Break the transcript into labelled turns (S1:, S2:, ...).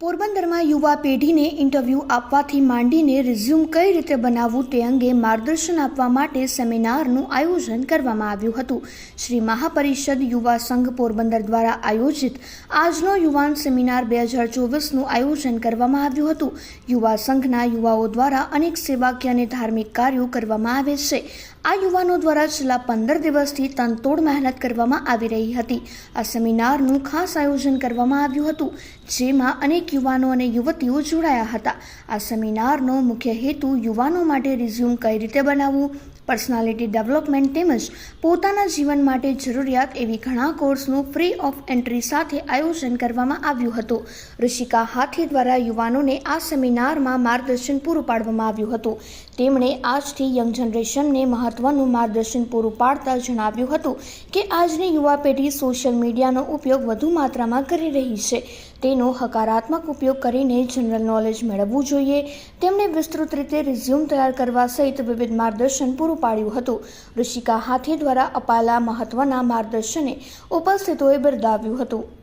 S1: પોરબંદરમાં યુવા પેઢીને ઇન્ટરવ્યૂ આપવાથી માંડીને રિઝ્યુમ કઈ રીતે બનાવવું તે અંગે માર્ગદર્શન આપવા માટે સેમિનારનું આયોજન કરવામાં આવ્યું હતું. શ્રી મહાપરિષદ યુવા સંઘ પોરબંદર દ્વારા આયોજિત આજનો યુવાન સેમિનાર બે હજાર ચોવીસનું આયોજન કરવામાં આવ્યું હતું. યુવા સંઘના યુવાઓ દ્વારા અનેક સેવાકીય અને ધાર્મિક કાર્યો કરવામાં આવે છે. આ યુવાનો દ્વારા છેલ્લા પંદર દિવસથી તનતોડ મહેનત કરવામાં આવી રહી હતી. આ સેમિનારનું ખાસ આયોજન કરવામાં આવ્યું હતું, જેમાં અનેક યુવાનો અને યુવતીઓ જોડાયા હતા. આ સેમિનારનો મુખ્ય હેતુ યુવાનો માટે રિઝ્યુમ કઈ રીતે બનાવવું પર્સનાલિટી ડેવલપમેન્ટ તેમજ પોતાના જીવન માટે જરૂરિયાત એવી ઘણા કોર્સનું ફ્રી ઓફ એન્ટ્રી સાથે આયોજન કરવામાં આવ્યું હતું. ઋષિકા હાથી દ્વારા યુવાનોને આ સેમિનારમાં માર્ગદર્શન પૂરું પાડવામાં આવ્યું હતું. તેમણે આજથી યંગ જનરેશનને મહત્વનું માર્ગદર્શન પૂરું પાડતા જણાવ્યું હતું કે આજની યુવા પેઢી સોશિયલ મીડિયાનો ઉપયોગ વધુ માત્રામાં કરી રહી છે. તેનો હકારાત્મક ઉપયોગ કરીને જનરલ નોલેજ મેળવવું જોઈએ. તેમણે વિસ્તૃત રીતે રિઝ્યુમ તૈયાર કરવા સહિત વિવિધ માર્ગદર્શન પૂરું પાડ્યું હતું. ઋષિકા હાથી દ્વારા અપાયેલા મહત્વના માર્ગદર્શને ઉપસ્થિતોએ બિરદાવ્યું હતું.